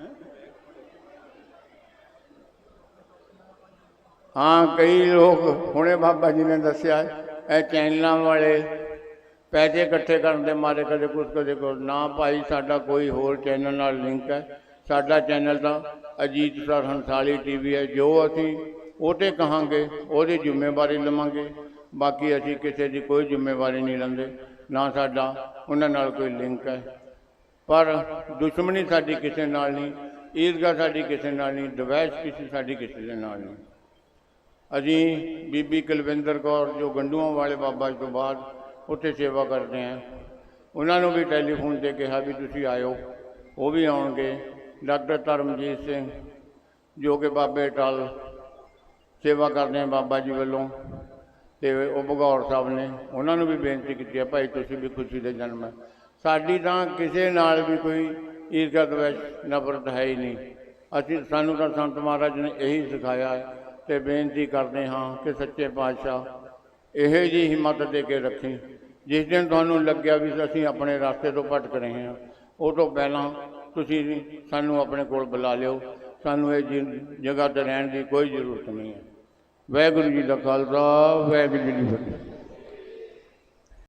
ਹਾਂ, ਕਈ ਲੋਕ ਹੁਣੇ ਬਾਬਾ ਜੀ ਨੇ ਦੱਸਿਆ ਇਹ ਚੈਨਲਾਂ ਵਾਲੇ ਪੈਸੇ ਇਕੱਠੇ ਕਰਨ ਦੇ ਮਾਰੇ ਕਦੇ ਕੁਛ ਕਦੇ ਕੁਛ। ਨਾ ਭਾਈ, ਸਾਡਾ ਕੋਈ ਹੋਰ ਚੈਨਲ ਨਾਲ ਲਿੰਕ ਹੈ। ਸਾਡਾ ਚੈਨਲ ਤਾਂ ਅਜੀਤ ਸਰ ਹੰਸਾਲੀ ਟੀਵੀ ਹੈ। ਜੋ ਅਸੀਂ ਉਹ 'ਤੇ ਕਹਾਂਗੇ, ਉਹਦੀ ਜ਼ਿੰਮੇਵਾਰੀ ਲਵਾਂਗੇ। ਬਾਕੀ ਅਸੀਂ ਕਿਸੇ ਦੀ ਕੋਈ ਜ਼ਿੰਮੇਵਾਰੀ ਨਹੀਂ ਲੈਂਦੇ। ਨਾ ਸਾਡਾ, ਉਹਨਾਂ ਨਾਲ ਕੋਈ ਲਿੰਕ ਹੈ। ਪਰ ਦੁਸ਼ਮਣੀ ਸਾਡੀ ਕਿਸੇ ਨਾਲ ਨਹੀਂ, ਈਦਗਾਹ ਸਾਡੀ ਕਿਸੇ ਨਾਲ ਨਹੀਂ, ਦਵੈਸ਼ ਕਿਸੇ ਸਾਡੀ ਕਿਸੇ ਦੇ ਨਾਲ ਨਹੀਂ। ਅਸੀਂ ਬੀਬੀ ਕੁਲਵਿੰਦਰ ਕੌਰ ਜੋ ਗੰਡੂਆਂ ਵਾਲੇ ਬਾਬਾ ਜੀ ਤੋਂ ਬਾਅਦ ਉੱਥੇ ਸੇਵਾ ਕਰਦੇ ਹਾਂ। ਉਹਨਾਂ ਨੂੰ ਵੀ ਟੈਲੀਫੋਨ ਤੇ ਕਿਹਾ ਵੀ ਤੁਸੀਂ ਆਇਓ, ਉਹ ਵੀ ਆਉਣਗੇ। ਡਾਕਟਰ ਧਰਮਜੀਤ ਸਿੰਘ ਜੋ ਕਿ ਬਾਬੇ ਟਲ ਸੇਵਾ ਕਰਦੇ ਆ ਬਾਬਾ ਜੀ ਵੱਲੋਂ ਤੇ ਉਹ ਭਗੌਰ ਸਾਹਿਬ ਨੇ, ਉਹਨਾਂ ਨੂੰ ਵੀ ਬੇਨਤੀ ਕੀਤੀ ਹੈ, ਭਾਈ ਤੁਸੀਂ ਵੀ ਖੁਸ਼ੀ ਦੇ ਜਨਮ ਹੈ। ਸਾਡੀ ਤਾਂ ਕਿਸੇ ਨਾਲ ਵੀ ਕੋਈ ਈਰਖਾ ਦਵੈਸ਼ ਨਫ਼ਰਤ ਹੈ ਹੀ ਨਹੀਂ। ਅਸੀਂ, ਸਾਨੂੰ ਤਾਂ ਸੰਤ ਮਹਾਰਾਜ ਨੇ ਇਹੀ ਸਿਖਾਇਆ ਹੈ ਤੇ ਬੇਨਤੀ ਕਰਦੇ ਹਾਂ ਕਿ ਸੱਚੇ ਪਾਤਸ਼ਾਹ ਇਹੋ ਜੀ ਹਿੰਮਤ ਦੇ ਕੇ ਰੱਖੀ। ਜਿਸ ਦਿਨ ਤੁਹਾਨੂੰ ਲੱਗਿਆ ਵੀ ਅਸੀਂ ਆਪਣੇ ਰਸਤੇ ਤੋਂ ਭਟਕ ਰਹੇ ਹਾਂ, ਉਹ ਤੋਂ ਪਹਿਲਾਂ ਤੁਸੀਂ ਸਾਨੂੰ ਆਪਣੇ ਕੋਲ ਬੁਲਾ ਲਿਓ। ਸਾਨੂੰ ਇਹ ਜੀ- ਜਗ੍ਹਾ ਤੇ ਰਹਿਣ ਦੀ ਕੋਈ ਜ਼ਰੂਰਤ ਨਹੀਂ ਹੈ। ਵਾਹਿਗੁਰੂ ਜੀ ਦਾ ਖਾਲਸਾ, ਵਾਹਿਗੁਰੂ ਜੀ ਦੀ ਫਤਿਹ।